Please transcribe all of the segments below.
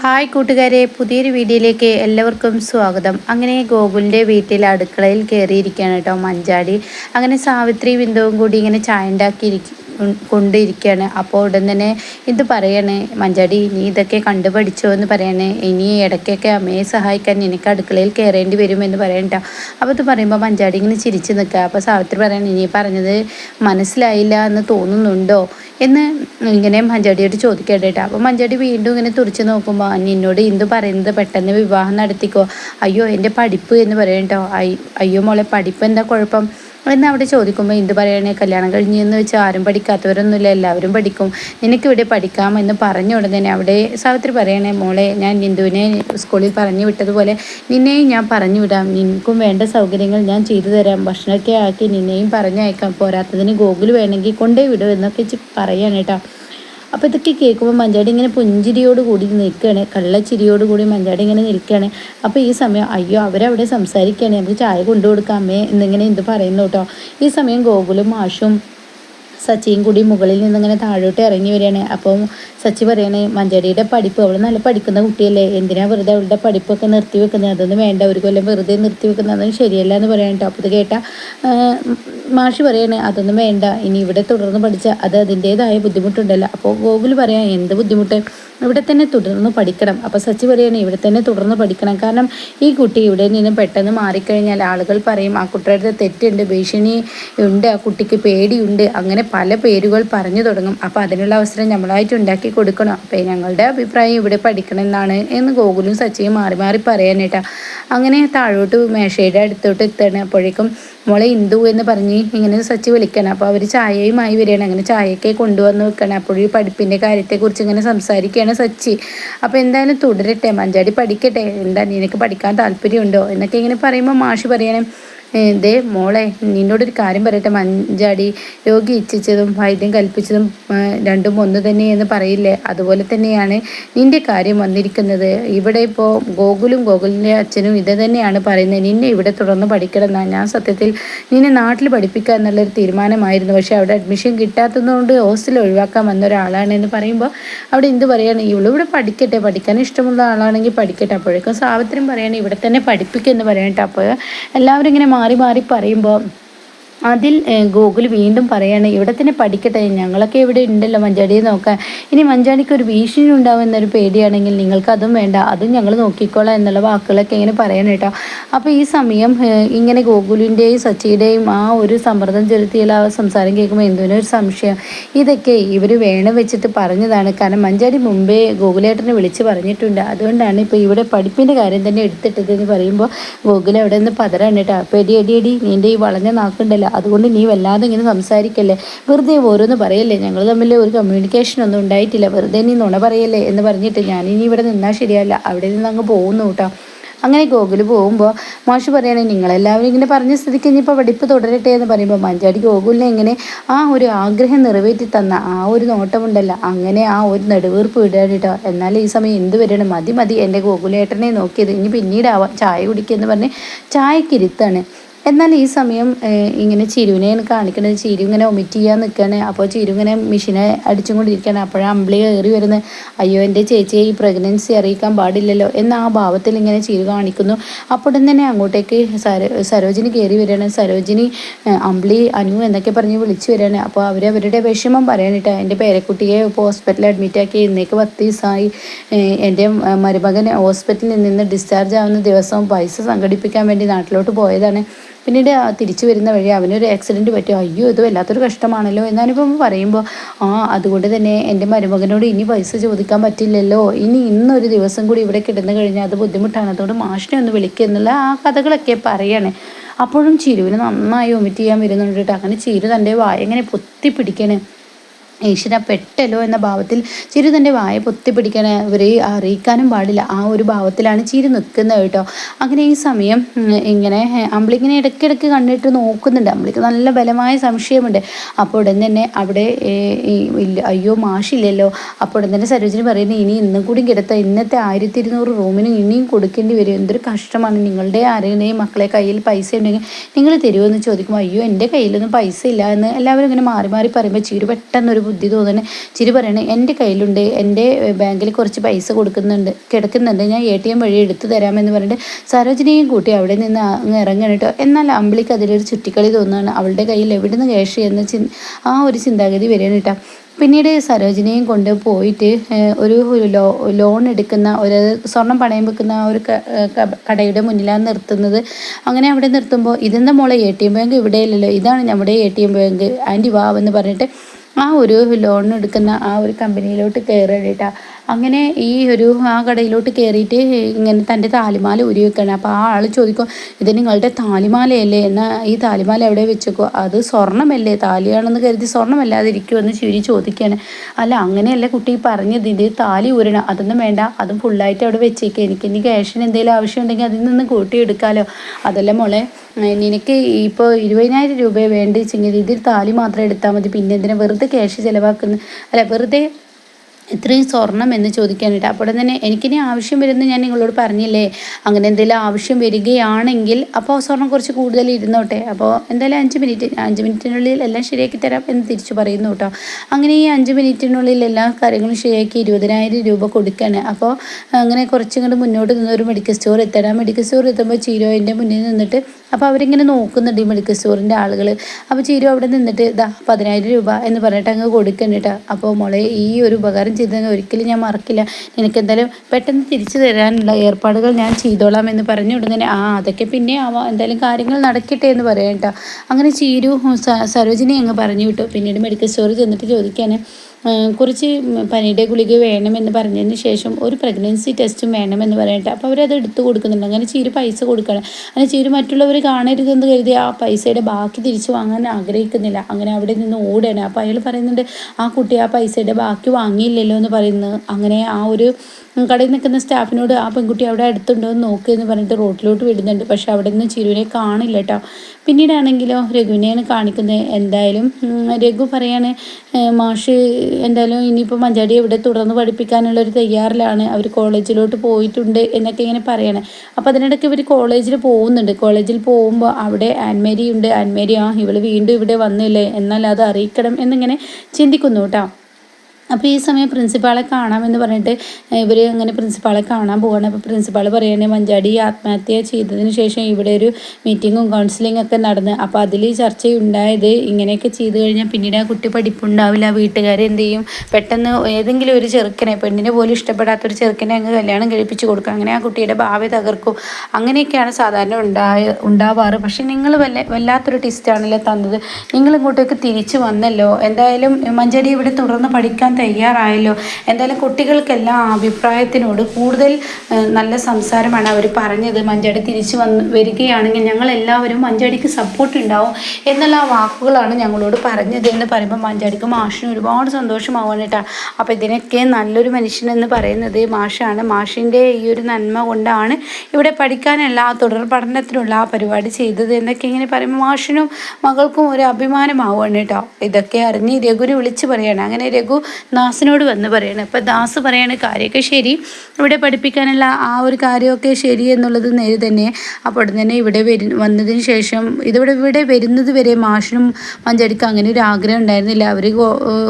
Hi കൂട്ടുകാരെ പുതിയൊരു വീഡിയോയിലേക്ക് എല്ലാവർക്കും സ്വാഗതം. അങ്ങനെ ഗോകുലിന്റെ വീട്ടിൽ അടുക്കളയിൽ കയറിയിരിക്കുകയാണ് കേട്ടോ മഞ്ചാടി. അങ്ങനെ സാവിത്രി ബിന്ദുവും കൂടി ഇങ്ങനെ ചായ ഉണ്ടാക്കിയിരിക്കും കൊണ്ടിരിക്കുകയാണ് അപ്പോൾ ഉടൻ തന്നെ ഇത് പറയണേ മഞ്ചാടി നീ ഇതൊക്കെ കണ്ടുപഠിച്ചോ എന്ന് പറയണേ. ഇനി ഇടയ്ക്കൊക്കെ അമ്മയെ സഹായിക്കാൻ എനിക്ക് അടുക്കളയിൽ കയറേണ്ടി വരും എന്ന് പറയണ്ട അപ്പോൾ ഇത് പറയുമ്പോൾ മഞ്ചാടി ഇങ്ങനെ ചിരിച്ച് നിൽക്കുക. അപ്പോൾ സാവിത്രി പറയണേ നീ പറഞ്ഞത് മനസ്സിലായില്ല എന്ന് തോന്നുന്നുണ്ടോ? എന്ന് ഇങ്ങനെ മഞ്ചാടിയോട് ചോദിക്കേണ്ടേട്ടോ അപ്പോൾ മഞ്ചാടി വീണ്ടും ഇങ്ങനെ തുറച്ച് നോക്കുമ്പോൾ നിന്നോട് എന്ത് പറയുന്നത്? പെട്ടെന്ന് വിവാഹം നടത്തിക്കോ. അയ്യോ എന്റെ പഠിപ്പ് എന്ന് പറയണ്ടോ അയ്യോ മോളെ പഠിപ്പ് എന്താ കുഴപ്പം? എന്ന് അവിടെ ചോദിക്കുമ്പോൾ എന്ത് പറയണേ? കല്യാണം കഴിഞ്ഞെന്ന് വെച്ചാൽ ആരും പഠിക്കാത്തവരൊന്നുമില്ല എല്ലാവരും പഠിക്കും. നിനക്കിവിടെ പഠിക്കാം എന്ന് പറഞ്ഞ ഉടനെ അവിടെ സാവിത്രി പറയണേ മോളെ ഞാൻ നിന്ദുവിനെ സ്കൂളിൽ പറഞ്ഞു വിട്ടതുപോലെ നിന്നെയും ഞാൻ പറഞ്ഞു വിടാം. നിനക്കും വേണ്ട സൗകര്യങ്ങൾ ഞാൻ ചെയ്തു തരാം. ഭക്ഷണമൊക്കെ ആക്കി നിന്നെയും പറഞ്ഞയക്കാം. പോരാത്തതിന് ഗോകുൽ വേണമെങ്കിൽ കൊണ്ടേ വിടും എന്നൊക്കെ പറയാണ് കേട്ടോ. അപ്പോൾ ഇതൊക്കെ കേൾക്കുമ്പോൾ മഞ്ചാടി ഇങ്ങനെ പുഞ്ചിരിയോട് കൂടി നിൽക്കുകയാണ് കള്ളച്ചിരിയോട് കൂടി മഞ്ചാടി ഇങ്ങനെ നിൽക്കുകയാണ്. അപ്പോൾ ഈ സമയം അയ്യോ അവരവിടെ സംസാരിക്കുകയാണ് നമുക്ക് ചായ കൊണ്ടു കൊടുക്കാം അമ്മേ എന്നിങ്ങനെ എന്ത് പറയുന്നു കേട്ടോ. ഈ സമയം ഗോകുലും മാഷും സച്ചിയും കൂടി മുകളിൽ നിന്നിങ്ങനെ താഴോട്ട് ഇറങ്ങി വരികയാണ്. അപ്പം സച്ചി പറയണേ മഞ്ചേടിയുടെ പഠിപ്പ് അവൾ നല്ല പഠിക്കുന്ന കുട്ടിയല്ലേ എന്തിനാ വെറുതെ അവളുടെ പഠിപ്പൊക്കെ നിർത്തി വെക്കുന്നത് അതൊന്നും വേണ്ട ഒരു കൊല്ലം വെറുതെ നിർത്തി വെക്കുന്നത് അതൊന്നും ശരിയല്ല എന്ന് പറയാൻ കേട്ടോ അപ്പോൾ ഇത് കേട്ട മാഷി പറയണേ അതൊന്നും വേണ്ട ഇനി ഇവിടെ തുടർന്ന് പഠിച്ചാൽ അത് അതിന്റേതായ ബുദ്ധിമുട്ടുണ്ടല്ലോ. അപ്പോൾ ഗോകുൽ പറയാം എന്ത് ബുദ്ധിമുട്ട്? ഇവിടെ തന്നെ തുടർന്ന് പഠിക്കണം. അപ്പോൾ സച്ചി പറയണേ ഇവിടെ തന്നെ തുടർന്ന് പഠിക്കണം. കാരണം ഈ കുട്ടി ഇവിടെ നിന്ന് പെട്ടെന്ന് മാറിക്കഴിഞ്ഞാൽ ആളുകൾ പറയും ആ കുട്ടിയുടെ തെറ്റുണ്ട് ഭീഷണി ഉണ്ട് ആ കുട്ടിക്ക് പേടിയുണ്ട്. അങ്ങനെ പല പേരുകൾ പറഞ്ഞു തുടങ്ങും. അപ്പോൾ അതിനുള്ള അവസരം നമ്മളായിട്ട് ഉണ്ടാക്കി കൊടുക്കണം. അപ്പോൾ ഞങ്ങളുടെ അഭിപ്രായം ഇവിടെ പഠിക്കണം എന്നാണ് എന്ന് ഗോകുലും സച്ചിയും മാറി മാറി പറയാനേട്ടാ അങ്ങനെ താഴോട്ട് മേശയുടെ അടുത്തോട്ട് എത്തണം അപ്പോഴേക്കും മോളെ ഇന്ദു എന്ന് പറഞ്ഞ് ഇങ്ങനെ സച്ചി വിളിക്കണം അപ്പോൾ അവർ ചായയുമായി വരികയാണ്. അങ്ങനെ ചായയൊക്കെ കൊണ്ടുവന്ന് വെക്കണം അപ്പോഴും പഠിപ്പിന്റെ കാര്യത്തെക്കുറിച്ച് ഇങ്ങനെ സംസാരിക്കുകയാണ് സച്ചി. അപ്പോൾ എന്തായാലും തുടരട്ടെ. മഞ്ചാടി പഠിക്കട്ടെ. എന്താ നിനക്ക് പഠിക്കാൻ താല്പര്യമുണ്ടോ? എന്നൊക്കെ ഇങ്ങനെ പറയുമ്പോൾ മാഷി പറയണേ ദേ മോളെ നിന്നോടൊരു കാര്യം പറയട്ടെ. മഞ്ചാടി രോഗി ഇച്ഛിച്ചതും വൈദ്യം കൽപ്പിച്ചതും രണ്ടും ഒന്ന് തന്നെയെന്ന് പറയില്ലേ? അതുപോലെ തന്നെയാണ് നിന്റെ കാര്യം വന്നിരിക്കുന്നത്. ഇവിടെ ഇപ്പോൾ ഗോകുലും ഗോകുലിന്റെ അച്ഛനും ഇത് തന്നെയാണ് പറയുന്നത്. നിന്നെ ഇവിടെ തുടർന്ന് പഠിക്കണമെന്നാണ് ഞാൻ സത്യത്തിൽ നിന്നെ നാട്ടിൽ പഠിപ്പിക്കുക എന്നുള്ളൊരു തീരുമാനമായിരുന്നു. പക്ഷേ അവിടെ അഡ്മിഷൻ കിട്ടാത്തതുകൊണ്ട് ഹോസ്റ്റൽ ഒഴിവാക്കാൻ വന്ന ഒരാളാണ് എന്ന് പറയുമ്പോൾ അവിടെ എന്ത് പറയാണ്? ഇവളിവിടെ പഠിക്കട്ടെ. പഠിക്കാൻ ഇഷ്ടമുള്ള ആളാണെങ്കിൽ പഠിക്കട്ടെ. അപ്പോഴേക്കും സാവിത്രം പറയാണ് ഇവിടെ തന്നെ പഠിപ്പിക്കുക എന്ന് പറയട്ടെ അപ്പോൾ എല്ലാവരും ഇങ്ങനെ മാറി മാറി പറയുമ്പോൾ അതിൽ ഗൂഗിൾ വീണ്ടും പറയാണ് ഇവിടെ തന്നെ പഠിക്കട്ടെ ഞങ്ങളൊക്കെ ഇവിടെ ഉണ്ടല്ലോ മഞ്ചാടിയെ നോക്കാൻ. ഇനി മഞ്ചാടിക്ക് ഒരു ഭീഷണി ഉണ്ടാവും എന്നൊരു പേടിയാണെങ്കിൽ നിങ്ങൾക്ക് അതും വേണ്ട. അതും ഞങ്ങൾ നോക്കിക്കോളാം എന്നുള്ള വാക്കുകളൊക്കെ ഇങ്ങനെ പറയണം കേട്ടോ. അപ്പോൾ ഈ സമയം ഇങ്ങനെ ഗോകുലിന്റെയും സച്ചിയുടെയും ആ ഒരു സമ്മർദ്ദം ചെലുത്തിയുള്ള ആ സംസാരം കേൾക്കുമ്പോൾ എന്തിനൊരു സംശയം. ഇതൊക്കെ ഇവർ വേണം വെച്ചിട്ട് പറഞ്ഞതാണ്. കാരണം മഞ്ചാടി മുമ്പേ ഗോകുലേട്ടനെ വിളിച്ച് പറഞ്ഞിട്ടുണ്ട്. അതുകൊണ്ടാണ് ഇപ്പോൾ ഇവിടെ പഠിപ്പിന്റെ കാര്യം തന്നെ എടുത്തിട്ടത് എന്ന് പറയുമ്പോൾ ഗോകുൽ അവിടെ നിന്ന് പതറാണ് കേട്ടോ. അപ്പോൾ എടി എടി എടി നിന്റെ ഈ വളഞ്ഞ നാക്കുണ്ടല്ലോ അതുകൊണ്ട് നീ വല്ലാതെ ഇങ്ങനെ സംസാരിക്കല്ലേ? വെറുതെ ഓരോന്ന് പറയല്ലേ? ഞങ്ങൾ തമ്മിൽ ഒരു കമ്മ്യൂണിക്കേഷൻ ഒന്നും ഉണ്ടായിട്ടില്ല. വെറുതെ നീ നുണ പറയല്ലേ എന്ന് പറഞ്ഞിട്ട് ഞാൻ ഇനി ഇവിടെ നിന്നാൽ ശരിയല്ല. അവിടെ നിന്ന് അങ്ങ് പോകുന്നു കേട്ടോ. അങ്ങനെ ഗോകുൽ പോകുമ്പോൾ മാഷ് പറയണേ നിങ്ങളെല്ലാവരും ഇങ്ങനെ പറഞ്ഞ സ്ഥിതിക്ക് ഇനിയിപ്പോൾ പഠിപ്പ് തുടരട്ടെ എന്ന് പറയുമ്പോൾ മഞ്ചാടി ഗോകുലിനെ എങ്ങനെ ആ ഒരു ആഗ്രഹം നിറവേറ്റി തന്ന ആ ഒരു നോട്ടമുണ്ടല്ലോ. അങ്ങനെ ആ ഒരു നെടുവീർപ്പ് വിടാൻ കേട്ടോ. എന്നാൽ ഈ സമയം എന്ത് വരണം? മതി മതി. എന്റെ ഗോകുലേട്ടനെ നോക്കിയത് ഇനി പിന്നീടാവാം. ചായ കുടിക്കുക എന്ന് പറഞ്ഞ് ചായക്കിരുത്താണ് എന്നാൽ ഈ സമയം ഇങ്ങനെ ചിരുവിനെ കാണിക്കണത് ചിരു ഇങ്ങനെ ഒമിറ്റ് ചെയ്യാൻ നിൽക്കുകയാണ് അപ്പോൾ ചിരു ഇങ്ങനെ മെഷീനെ അടിച്ചും കൊണ്ടിരിക്കുകയാണ് അപ്പോഴാണ് അമ്പിളി കയറി വരുന്നത്. അയ്യോ എന്റെ ചേച്ചിയെ ഈ പ്രഗ്നൻസി അറിയിക്കാൻ പാടില്ലല്ലോ എന്ന ആ ഭാവത്തിൽ ഇങ്ങനെ ചിരു കാണിക്കുന്നു. അപ്പോഴും തന്നെ അങ്ങോട്ടേക്ക് സരോജിനി കയറി വരികയാണ്. സരോജിനി അമ്പിളി അനു എന്നൊക്കെ പറഞ്ഞ് വിളിച്ചു വരികയാണ്. അപ്പോൾ അവർ അവരുടെ വിഷമം പറയാനിട്ട് എന്റെ പേരക്കുട്ടിയെ ഇപ്പോൾ ഹോസ്പിറ്റലിൽ അഡ്മിറ്റ് ആക്കി ഇന്നേക്ക് പത്ത് ദിവസമായി. എന്റെ മരുമകൻ ഹോസ്പിറ്റലിൽ നിന്ന് ഡിസ്ചാർജ് ആവുന്ന ദിവസം പൈസ സംഘടിപ്പിക്കാൻ വേണ്ടി നാട്ടിലോട്ട് പോയതാണ്. പിന്നീട് തിരിച്ചു വരുന്ന വഴി അവനൊരു ആക്സിഡന്റ് പറ്റും. അയ്യോ ഇത് വല്ലാത്തൊരു കഷ്ടമാണല്ലോ എന്നാണിപ്പം പറയുമ്പോൾ ആ അതുകൊണ്ട് തന്നെ എന്റെ മരുമകനോട് ഇനി പൈസ ചോദിക്കാൻ പറ്റില്ലല്ലോ. ഇനി ഇന്നൊരു ദിവസം കൂടി ഇവിടെ കിടന്നു കഴിഞ്ഞാൽ അത് ബുദ്ധിമുട്ടാണ്. അതുകൊണ്ട് മാഷിനെ ഒന്ന് വിളിക്കുക എന്നുള്ള ആ കഥകളൊക്കെ പറയണേ. അപ്പോഴും ചിരുവിന് നന്നായി വൊമിറ്റ് ചെയ്യാൻ വരുന്നുണ്ട് കേട്ടോ. അങ്ങനെ ചിരു തന്റെ വായ എങ്ങനെ പൊത്തി പിടിക്കണേ. ഈശ്വര പെട്ടല്ലോ എന്ന ഭാവത്തിൽ ചിരി തന്റെ വായ പൊത്തിപ്പിടിക്കാൻ ഇവരെ അറിയിക്കാനും പാടില്ല. ആ ഒരു ഭാവത്തിലാണ് ചിരി നിൽക്കുന്നത് കേട്ടോ. അങ്ങനെ ഈ സമയം ഇങ്ങനെ അമ്പിളിങ്ങനെ ഇടയ്ക്കിടയ്ക്ക് കണ്ടിട്ട് നോക്കുന്നുണ്ട്. അമ്പിളിക്ക് നല്ല ബലമായ സംശയമുണ്ട്. അപ്പോൾ ഉടൻ തന്നെ അവിടെ ഇല്ല അയ്യോ മാഷില്ലല്ലോ. അപ്പോൾ ഉടൻ തന്നെ സരോജിനി പറയുന്നത് ഇനി ഇന്നും കൂടി കിടത്ത. ഇന്നത്തെ ആയിരത്തി ഇരുന്നൂറ് റൂമിന് ഇനിയും കൊടുക്കേണ്ടി വരും. എന്തൊരു കഷ്ടമാണ്. നിങ്ങളുടെ ആരെയും മക്കളെ കയ്യിൽ പൈസ ഉണ്ടെങ്കിൽ നിങ്ങൾ തരുമോ? എന്ന് ചോദിക്കുമ്പോൾ അയ്യോ എന്റെ കയ്യിലൊന്നും പൈസ ഇല്ല എന്ന് എല്ലാവരും ഇങ്ങനെ മാറി മാറി പറയുമ്പോൾ ചീരു പെട്ടെന്നൊരു ബുദ്ധി തോന്നുന്നത് ചിരി പറയണേ എന്റെ കയ്യിലുണ്ട് എന്റെ ബാങ്കിൽ കുറച്ച് പൈസ കൊടുക്കുന്നുണ്ട് കിടക്കുന്നുണ്ട് ഞാൻ എ ടി എം വഴി എടുത്തു തരാമെന്ന് പറഞ്ഞിട്ട് സരോജിനിയും കൂട്ടി അവിടെ നിന്ന് അങ്ങ് ഇറങ്ങണം കേട്ടോ എന്നാൽ അമ്പിളിക്ക് അതിലൊരു ചുറ്റിക്കളി തോന്നുകയാണ്. അവളുടെ കയ്യിൽ എവിടുന്ന് ക്യാഷ് എന്ന ചി ആ ഒരു ചിന്താഗതി വരികയാണ് കേട്ടോ. പിന്നീട് സരോജിനിയും കൊണ്ട് പോയിട്ട് ഒരു ലോ ലോൺ എടുക്കുന്ന ഒരു സ്വർണം പണയം വെക്കുന്ന ഒരു കടയുടെ മുന്നിലാണ് നിർത്തുന്നത്. അങ്ങനെ അവിടെ നിർത്തുമ്പോൾ ഇതെന്താ മോളെ എ ടി എം ബാങ്ക് ഇവിടെയല്ലല്ലോ ഇതാണ് നമ്മുടെ A T M bank aunty വാവെന്ന് പറഞ്ഞിട്ട് ആ ഒരു ലോൺ എടുക്കുന്ന ആ ഒരു കമ്പനിയിലോട്ട് കയറിയിട്ടാ അങ്ങനെ ഈ ഒരു ആ കടയിലോട്ട് കയറിയിട്ട് ഇങ്ങനെ തന്റെ താലിമാല ഉരി വെക്കണം. അപ്പോൾ ആ ആൾ ചോദിക്കും ഇത് നിങ്ങളുടെ താലിമാലയല്ലേ? എന്നാൽ ഈ താലിമാല എവിടെ വെച്ചേക്കോ? അത് സ്വർണമല്ലേ താലിയാണെന്ന് കരുതി സ്വർണമല്ലാതിരിക്കുമെന്ന് ചുരി ചോദിക്കുകയാണ് അല്ല അങ്ങനെയല്ല കുട്ടി പറഞ്ഞത് ഇത് താലി ഉരണം അതൊന്നും വേണ്ട അതും ഫുള്ളായിട്ട് അവിടെ വെച്ചേക്കുക എനിക്ക് ഇനി ക്യാഷിന് എന്തെങ്കിലും ആവശ്യമുണ്ടെങ്കിൽ അതിൽ നിന്ന് കൂട്ടിയെടുക്കാമല്ലോ അതല്ല മോളെ നിനക്ക് ഇപ്പോൾ ഇരുപതിനായിരം രൂപ വേണ്ടിച്ചെങ്കിൽ ഇതിൽ താലി മാത്രം എടുത്താൽ മതി. പിന്നെ എന്തിനാ വെറുതെ ക്യാഷ് ചിലവാക്കുന്നു? അല്ല വെറുതെ ഇത്രയും സ്വർണം എന്ന് ചോദിക്കാനായിട്ട്. അപ്പോൾ തന്നെ എനിക്കിനി ആവശ്യം വരുന്ന ഞാൻ നിങ്ങളോട് പറഞ്ഞില്ലേ? അങ്ങനെ എന്തെങ്കിലും ആവശ്യം വരികയാണെങ്കിൽ അപ്പോൾ സ്വർണം കുറച്ച് കൂടുതൽ ഇരുന്നോട്ടെ. അപ്പോൾ എന്തായാലും അഞ്ച് മിനിറ്റ് അഞ്ച് മിനിറ്റിനുള്ളിൽ എല്ലാം ശരിയാക്കി തരാം എന്ന് തിരിച്ചു പറയുന്നു കേട്ടോ. അങ്ങനെ ഈ അഞ്ച് മിനിറ്റിനുള്ളിൽ എല്ലാ കാര്യങ്ങളും ശരിയാക്കി ഇരുപതിനായിരം രൂപ കൊടുക്കുകയാണ് അപ്പോൾ അങ്ങനെ കുറച്ചിങ്ങോട്ട് മുന്നോട്ട് നിന്ന് ഒരു മെഡിക്കൽ സ്റ്റോർ എത്തണം. മെഡിക്കൽ സ്റ്റോർ എത്തുമ്പോൾ ചീരോയിന്റെ മുന്നിൽ നിന്നിട്ട് അപ്പോൾ അവരിങ്ങനെ നോക്കുന്നുണ്ട് ഈ മെഡിക്കൽ സ്റ്റോറിന്റെ ആളുകൾ അപ്പോൾ ചീരോ അവിടെ നിന്നിട്ട് ഇതാ പതിനായിരം രൂപ എന്ന് പറഞ്ഞിട്ട് അങ്ങ് കൊടുക്കണ്ടിട്ടാ അപ്പോൾ മോളെ ഈ ഒരു ഉപകാരം ചെയ്തതെന്ന് ഒരിക്കലും ഞാൻ മറക്കില്ല. നിനക്ക് എന്തായാലും പെട്ടെന്ന് തിരിച്ചു തരാനുള്ള ഏർപ്പാടുകൾ ഞാൻ ചെയ്തോളാം എന്ന് പറഞ്ഞു ഉടനെ ആ അതൊക്കെ പിന്നെ ആവാം എന്തായാലും കാര്യങ്ങൾ നടക്കട്ടെ എന്ന് പറയാം കേട്ടോ അങ്ങനെ ചീരു സരോജിനി അങ്ങ് പറഞ്ഞു വിട്ടു. പിന്നീട് മെഡിക്കൽ സ്റ്റോറിൽ ചെന്നിട്ട് ചോദിക്കാൻ കുറച്ച് പനിയുടെ ഗുളിക വേണമെന്ന് പറഞ്ഞതിന് ശേഷം ഒരു പ്രഗ്നൻസി ടെസ്റ്റും വേണമെന്ന് പറയട്ടെ. അപ്പോൾ അവരത് എടുത്തു കൊടുക്കുന്നുണ്ട്. അങ്ങനെ ചീര് പൈസ കൊടുക്കണം. അങ്ങനെ ചീര് മറ്റുള്ളവർ കാണരുതെന്ന് കരുതി ആ പൈസയുടെ ബാക്കി തിരിച്ചു വാങ്ങാൻ ആഗ്രഹിക്കുന്നില്ല. അങ്ങനെ അവിടെ നിന്ന് ഓടുകയാണ്. അപ്പോൾ അയാൾ പറയുന്നുണ്ട് ആ കുട്ടി ആ പൈസയുടെ ബാക്കി വാങ്ങിയില്ലല്ലോ എന്ന് പറയുന്നു. അങ്ങനെ ആ ഒരു കടയിൽ നിൽക്കുന്ന സ്റ്റാഫിനോട് ആ പെൺകുട്ടി അവിടെ അടുത്തുണ്ടോ എന്ന് നോക്കുക എന്ന് പറഞ്ഞിട്ട് റോട്ടിലോട്ട് വിടുന്നുണ്ട്. പക്ഷേ അവിടെ നിന്ന് ചിരുവിനെ കാണില്ല കേട്ടോ. പിന്നീടാണെങ്കിലോ രഘുവിനെയാണ് കാണിക്കുന്നത്. എന്തായാലും രഘു പറയാണ് മാഷ് എന്തായാലും ഇനിയിപ്പോൾ മഞ്ചാടി ഇവിടെ തുടർന്ന് പഠിപ്പിക്കാനുള്ള ഒരു തയ്യാറിലാണ്. അവർ കോളേജിലോട്ട് പോയിട്ടുണ്ട് എന്നൊക്കെ ഇങ്ങനെ പറയണേ. അപ്പോൾ അതിനിടയ്ക്ക് ഇവർ കോളേജിൽ പോകുന്നുണ്ട്. കോളേജിൽ പോകുമ്പോൾ അവിടെ ആൻമേരി ഉണ്ട് ആൻമേരി ആ ഇവൾ വീണ്ടും ഇവിടെ വന്നില്ലേ? എന്നാൽ അത് അറിയിക്കണം എന്നിങ്ങനെ ചിന്തിക്കുന്നു കേട്ടോ. അപ്പോൾ ഈ സമയം പ്രിൻസിപ്പാളെ കാണാമെന്ന് പറഞ്ഞിട്ട് ഇവർ അങ്ങനെ പ്രിൻസിപ്പാളെ കാണാൻ പോവാണ്. അപ്പോൾ പ്രിൻസിപ്പാൾ പറയുകയാണെങ്കിൽ മഞ്ചാടി ആത്മഹത്യ ചെയ്തതിന് ശേഷം ഇവിടെ ഒരു മീറ്റിങ്ങും കൗൺസിലിംഗ് ഒക്കെ നടന്ന് അപ്പോൾ അതിൽ ചർച്ചയുണ്ടായത് ഇങ്ങനെയൊക്കെ ചെയ്തു കഴിഞ്ഞാൽ പിന്നീട് ആ കുട്ടി പഠിപ്പുണ്ടാവില്ല വീട്ടുകാർ എന്ത് ചെയ്യും? പെട്ടെന്ന് ഏതെങ്കിലും ഒരു ചെറുക്കനെ പെണ്ണിനെ പോലും ഇഷ്ടപ്പെടാത്തൊരു ചെറുക്കനെ അങ്ങ് കല്യാണം കഴിപ്പിച്ച് കൊടുക്കും. അങ്ങനെ ആ കുട്ടിയുടെ ഭാവി തകർക്കും. അങ്ങനെയൊക്കെയാണ് സാധാരണ ഉണ്ടായ ഉണ്ടാവാറ്. പക്ഷേ നിങ്ങൾ വല്ല വല്ലാത്തൊരു ടിസ്റ്റാണല്ലോ തന്നത്. നിങ്ങൾ ഇങ്ങോട്ടേക്ക് തിരിച്ചു വന്നല്ലോ. എന്തായാലും മഞ്ചാടി ഇവിടെ തുടർന്ന് പഠിക്കാൻ തയ്യാറായല്ലോ. എന്തായാലും കുട്ടികൾക്കെല്ലാം അഭിപ്രായത്തിനോട് കൂടുതൽ നല്ല സംസാരമാണ് അവർ പറഞ്ഞത്. മഞ്ചാടി തിരിച്ചു വന്ന് വരികയാണെങ്കിൽ ഞങ്ങൾ എല്ലാവരും മഞ്ചാടിക്ക് സപ്പോർട്ട് ഉണ്ടാവും എന്നുള്ള വാക്കുകളാണ് ഞങ്ങളോട് പറഞ്ഞത് എന്ന് പറയുമ്പോൾ മഞ്ചാടിക്ക് മാഷിന് ഒരുപാട് സന്തോഷമാവാണ് കേട്ടോ. അപ്പോൾ ഇതിനൊക്കെ നല്ലൊരു മനുഷ്യനെന്ന് പറയുന്നത് മാഷാണ്. മാഷിന്റെ ഈ ഒരു നന്മ കൊണ്ടാണ് ഇവിടെ പഠിക്കാനല്ല തുടർ പഠനത്തിനുള്ള ആ പരിപാടി ചെയ്തത് എന്നൊക്കെ ഇങ്ങനെ പറയുമ്പോൾ മാഷിനും മകൾക്കും ഒരു അഭിമാനമാവുകയാണ് കേട്ടോ. ഇതൊക്കെ അറിഞ്ഞ് രഘുവിനെ വിളിച്ച് പറയാണ്. അങ്ങനെ രഘു ദാസിനോട് വന്ന് പറയണം. അപ്പോൾ ദാസ് പറയണ കാര്യമൊക്കെ ശരി. ഇവിടെ പഠിപ്പിക്കാനുള്ള ആ ഒരു കാര്യമൊക്കെ ശരി എന്നുള്ളത് നേരെ തന്നെ. അപ്പോൾ തന്നെ ഇവിടെ വരു വന്നതിന് ശേഷം ഇതിവിടെ ഇവിടെ വരുന്നത് വരെ മാഷിനും മഞ്ചടിക്കും അങ്ങനെ ഒരു ആഗ്രഹം ഉണ്ടായിരുന്നില്ല. അവർ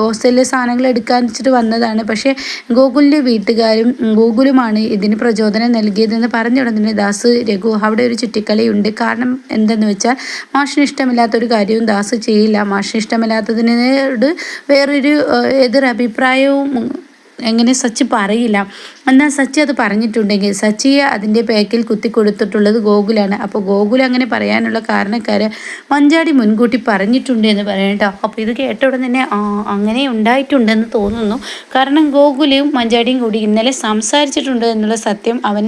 ഹോസ്റ്റലിലെ സാധനങ്ങൾ എടുക്കാൻ വെച്ചിട്ട് വന്നതാണ്. പക്ഷേ ഗോകുലിന്റെ വീട്ടുകാരും ഗോകുലുമാണ് ഇതിന് പ്രചോദനം നൽകിയതെന്ന് പറഞ്ഞ ഉടനെ ദാസ് രഘു അവിടെ ഒരു ചുറ്റിക്കളിയുണ്ട്. കാരണം എന്തെന്ന് വെച്ചാൽ മാഷിന് ഇഷ്ടമില്ലാത്തൊരു കാര്യവും ദാസ് ചെയ്യില്ല. മാഷിന് ഇഷ്ടമില്ലാത്തതിനോട് വേറൊരു എതിർ അഭിപ്രായവും എങ്ങനെ സച്ച് പറയില്ല. എന്നാൽ സച്ചി അത് പറഞ്ഞിട്ടുണ്ടെങ്കിൽ സച്ചിയെ അതിന്റെ പേക്കിൽ കുത്തി കൊടുത്തിട്ടുള്ളത് ഗോകുലാണ്. അപ്പോൾ ഗോകുൽ അങ്ങനെ പറയാനുള്ള കാരണക്കാർ മഞ്ചാടി മുൻകൂട്ടി പറഞ്ഞിട്ടുണ്ട് എന്ന് പറയാം കേട്ടോ. അപ്പോൾ ഇത് കേട്ട ഉടൻ തന്നെ അങ്ങനെ ഉണ്ടായിട്ടുണ്ടെന്ന് തോന്നുന്നു. കാരണം ഗോകുലും മഞ്ചാടിയും കൂടി ഇന്നലെ സംസാരിച്ചിട്ടുണ്ട് എന്നുള്ള സത്യം അവൻ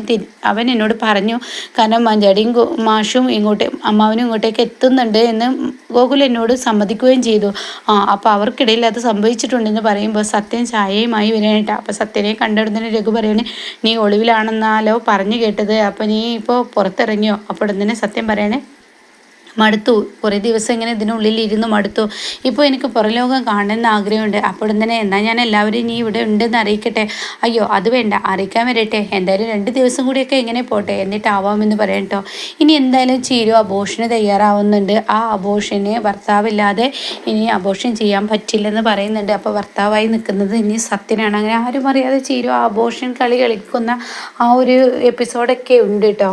അവൻ എന്നോട് പറഞ്ഞു. കാരണം മഞ്ചാടിയും മാഷും ഇങ്ങോട്ട് അമ്മാവനും ഇങ്ങോട്ടേക്ക് എത്തുന്നുണ്ട് എന്ന് ഗോകുൽ എന്നോട് സമ്മതിക്കുകയും ചെയ്തു. ആ അപ്പോൾ അവർക്കിടയിൽ അത് സംഭവിച്ചിട്ടുണ്ടെന്ന് പറയുമ്പോൾ സത്യം ചായയുമായി വരാനായിട്ട് അപ്പോൾ സത്യനെ കണ്ടിടുന്നതിന് രഘു പറയണേ നീ ഒളിവിലാണെന്നാലോ പറഞ്ഞു കേട്ടത്. അപ്പോൾ നീ ഇപ്പോൾ പുറത്തിറങ്ങിയോ? അപ്പോൾ തന്നെ സത്യം പറയണേ. മടുത്തു. കുറേ ദിവസം ഇങ്ങനെ ഇതിനുള്ളിൽ ഇരുന്ന് മടുത്തു. ഇപ്പോൾ എനിക്ക് പുറലോകം കാണണമെന്ന് ആഗ്രഹമുണ്ട്. അപ്പോൾ തന്നെ എന്നാൽ ഞാൻ എല്ലാവരും ഇനി ഇവിടെ ഉണ്ടെന്ന് അറിയിക്കട്ടെ. അയ്യോ അത് വേണ്ട. അറിയിക്കാൻ വരട്ടെ. എന്തായാലും രണ്ട് ദിവസം കൂടിയൊക്കെ എങ്ങനെ പോട്ടെ. എന്നിട്ടാവാമെന്ന് പറയാം കേട്ടോ ഇനി എന്തായാലും ചീരു അബോഷന് തയ്യാറാവുന്നുണ്ട്. ആ അബോഷന് ഭർത്താവില്ലാതെ ഇനി അബോഷൻ ചെയ്യാൻ പറ്റില്ലെന്ന് പറയുന്നുണ്ട്. അപ്പോൾ ഭർത്താവായി നിൽക്കുന്നത് ഇനി സത്യനാണ്. അങ്ങനെ ആരും അറിയാതെ ചീരു അബോഷൻ കളി കളിക്കുന്ന ആ ഒരു എപ്പിസോഡൊക്കെ ഉണ്ട് കേട്ടോ